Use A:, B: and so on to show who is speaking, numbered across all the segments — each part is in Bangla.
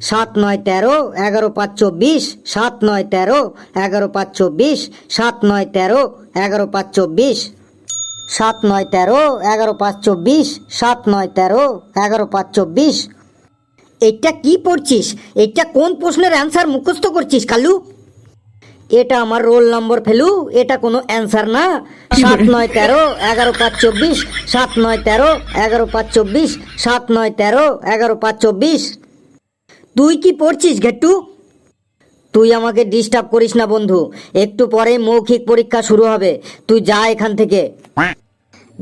A: সাত নয় তেরো, এগারো পাঁচ চব্বিশ, সাত নয় তেরো, এগারো পাঁচ চব্বিশ, সাত নয় তেরো, এগারো পাঁচ চব্বিশ। সাত নয় তেরো, এগারো পাঁচ চব্বিশ, সাত নয় তেরো, এগারো পাঁচ চব্বিশ। এটা কি পড়ছিস? এটা কোন প্রশ্নের অ্যান্সার মুখস্থ করছিস, কালু? এটা আমার রোল নম্বর ফেলু। এটা কোনো অ্যান্সার না। সাত নয় তেরো, এগারো পাঁচ চব্বিশ, সাত নয় তেরো, এগারো পাঁচ চব্বিশ, সাত নয় তেরো, এগারো পাঁচ চব্বিশ। তুই কি পড়ছিস গেট্টু? তুই আমাকে ডিস্টার্ব করিস না বন্ধু। একটু পরে মৌখিক পরীক্ষা শুরু হবে। তুই যা এখান থেকে।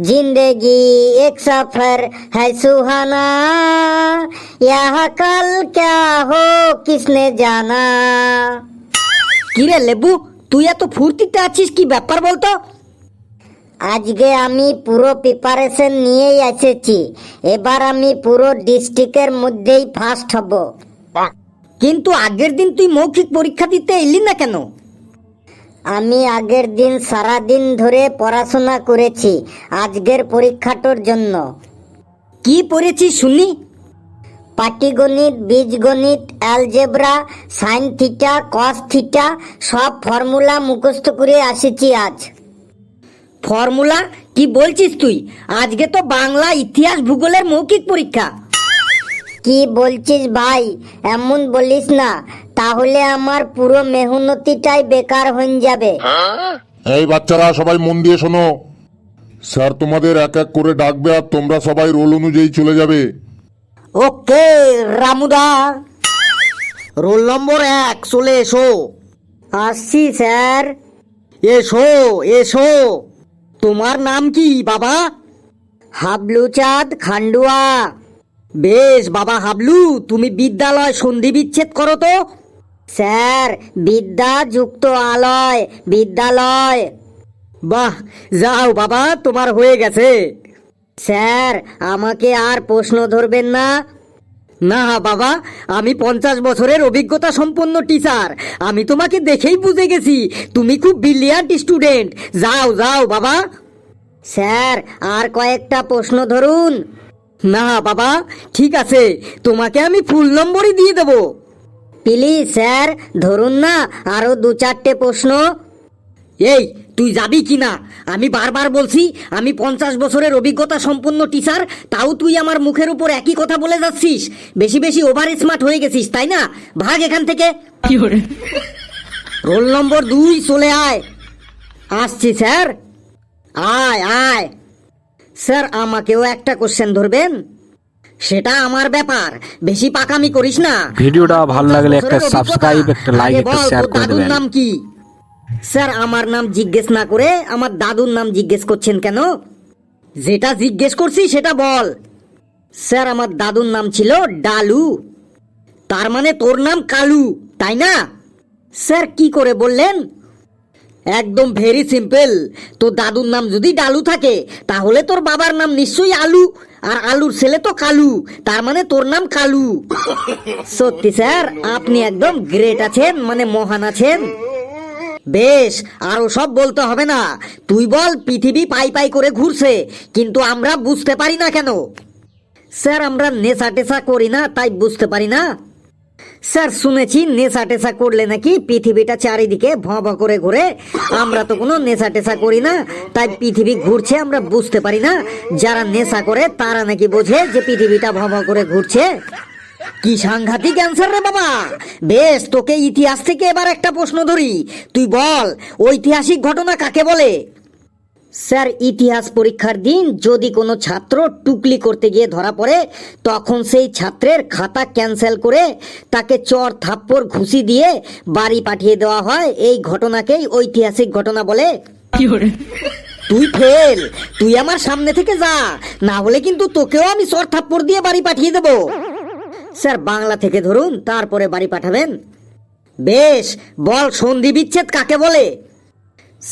A: জিন্দেগি এক সফর হ্যায় সুহানা। ইহা কাল ক্যা হো কিসনে জানা? কি রে লেবু তুই এত ফুর্তিতে আছিস কি ব্যাপার বলতো? আজকে আমি পুরো প্রিপারেশন নিয়েই এসেছি। এবার আমি পুরো ডিস্ট্রিক্টের মধ্যেই ফার্স্ট হব। কিন্তু আগের দিন তুই মৌখিক পরীক্ষা দিতে এলি না কেন? আমি আগের দিন সারা দিন ধরে পড়াশোনা করেছি আজকের পরীক্ষাটার জন্য। কি পড়েছিস শুনি? পাটিগণিত বীজগণিত algebra sine theta cos theta সব ফর্মুলা মুখস্থ করে আসেছি আজ। ফর্মুলা? কি বলছিস তুই? আজকে তো বাংলা ইতিহাস ভূগোলের মৌখিক পরীক্ষা। কি বলছিস ভাই? এমন বলিস না। তাহলে আমার পুরো মেহনতিটাই বেকার হয়ে যাবে।
B: এই বাচ্চারা সবাই মন দিয়ে শোনো। স্যার তোমাদের এক এক করে ডাকবে আর তোমরা সবাই রোল অনুযায়ী চলে যাবে।
A: ওকে রামুদা। রোল নম্বর এক চলে এসো। আসছি স্যার। এসো এসো। তোমার নাম কি বাবা? হাবলু চাঁদ খান্ডুয়া। বেশ, বাবা হাবলু, তুমি বিদ্যালয় সন্ধি বিচ্ছেদ করো তো। স্যার, বিদ্যা যুক্ত আলয়, বিদ্যালয়। বাহ, যাও বাবা, তোমার হয়ে গেছে। স্যার, আমাকে আর প্রশ্ন ধরবেন না। না বাবা, আমি পঞ্চাশ বছরের অভিজ্ঞতা সম্পন্ন টিচার। আমি তোমাকে দেখেই বুঝে গেছি, তুমি খুব ব্রিলিয়ান্ট স্টুডেন্ট যাও যাও বাবা। স্যার, আর কয়েকটা প্রশ্ন ধরুন। না বাবা ঠিক আছে। তোমাকে আমি ফুল নম্বরই দিয়ে দেব। প্লিজ স্যার ধরুন না আরও দু চারটে প্রশ্ন। এই তুই যাবি কি না? আমি বারবার বলছি আমি পঞ্চাশ বছরের অভিজ্ঞতা সম্পন্ন টিচার তাও তুই আমার মুখের উপর একই কথা বলে যাচ্ছিস। বেশি বেশি ওভার স্মার্ট হয়ে গেছিস তাই না? ভাগ এখান থেকে। রোল নম্বর দুই চলে আয়। আসছি স্যার। আয় আয়। স্যার আমাকেও একটা কোশ্চেন ধরবেন? সেটা আমার ব্যাপার। বেশি পাকামি করিস না।
C: ভিডিওটা ভালো লাগলে একটা সাবস্ক্রাইব একটা লাইক একটা শেয়ার করে দেবেন।
A: নাম কি? স্যার আমার নাম জিজ্ঞেস না করে আমার দাদুর নাম জিজ্ঞেস করছেন কেন? যেটা জিজ্ঞেস করছি সেটা বল। স্যার আমার দাদুর নাম ছিল ডালু। তার মানে তোর নাম কালু তাই না? স্যার কি করে বললেন? একদম ভেরি সিম্পল তোর দাদুর নাম যদি ডালু থাকে, তাহলে তোর বাবার নাম নিশ্চয়ই আলু। আর আলুর ছেলে তো কালু, তার মানে তোর নাম কালু। সত্যি স্যার, আপনি একদম গ্রেট আছেন মানে মহান আছেন। বেশ, আরও সব বলতে হবে না। তুই বল, পৃথিবী পাই পাই করে ঘুরছে, কিন্তু আমরা বুঝতে পারি না কেন? স্যার, আমরা নেশা টেশা করি না, তাই বুঝতে পারি না। স্যার, শুনেছি নেশা টেশা করলে নাকি পৃথিবীটা চারিদিকে ভ ভ করে ঘুরে। আমরা তো কোনো নেশা টেশা করি না, তাই পৃথিবী ঘুরছে আমরা বুঝতে পারি না। যারা নেশা করে, তারা নাকি বোঝে যে পৃথিবীটা ভ ভ করে ঘুরছে। কি সাংঘাতিক অ্যান্সার রে বাবা! বেশ, তোকে ইতিহাস থেকে এবার একটা প্রশ্ন ধরি। তুই বল, ঐতিহাসিক ঘটনা কাকে বলে? স্যার ইতিহাস পরীক্ষার দিন যদি কোনো ছাত্র টুকলি করতে গিয়ে ধরা পড়ে তখন সেই ছাত্রের খাতা ক্যান্সেল করে তাকে চর থাপ্পড় ঘুষি দিয়ে বাড়ি পাঠিয়ে দেওয়া হয়। এই ঘটনাকেই ঐতিহাসিক ঘটনা বলে। তুই ফেল তুই আমার সামনে থেকে যা না হলে কিন্তু তোকেও আমি চর থাপ্পড় দিয়ে বাড়ি পাঠিয়ে দেব। স্যার বাংলা থেকে ধরুন তারপরে বাড়ি পাঠাবেন। বেশ বল সন্ধি বিচ্ছেদ কাকে বলে?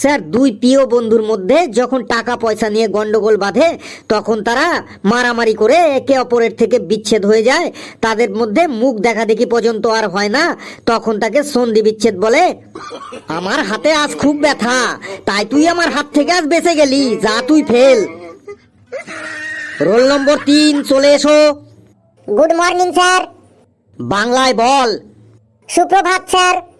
A: স্যার দুই প্রিয় বন্ধুর মধ্যে যখন টাকা পয়সা নিয়ে গন্ডগোল বাঁধে তখন তারা মারামারি করে একে অপরের থেকে বিচ্ছেদ হয়ে যায়। তাদের মধ্যে মুখ দেখা দেখি পর্যন্ত আর হয় না। তখন তাকে সন্ধি বিচ্ছেদ বলে আমার হাতে আজ খুব ব্যথা তাই তুই আমার হাত থেকে আজ বেঁচে গেলি যা তুই ফেল। রোল নম্বর তিন চলে এসো।
D: Good morning sir.
A: বাংলায় বল।
D: সুপ্রভাত স্যার।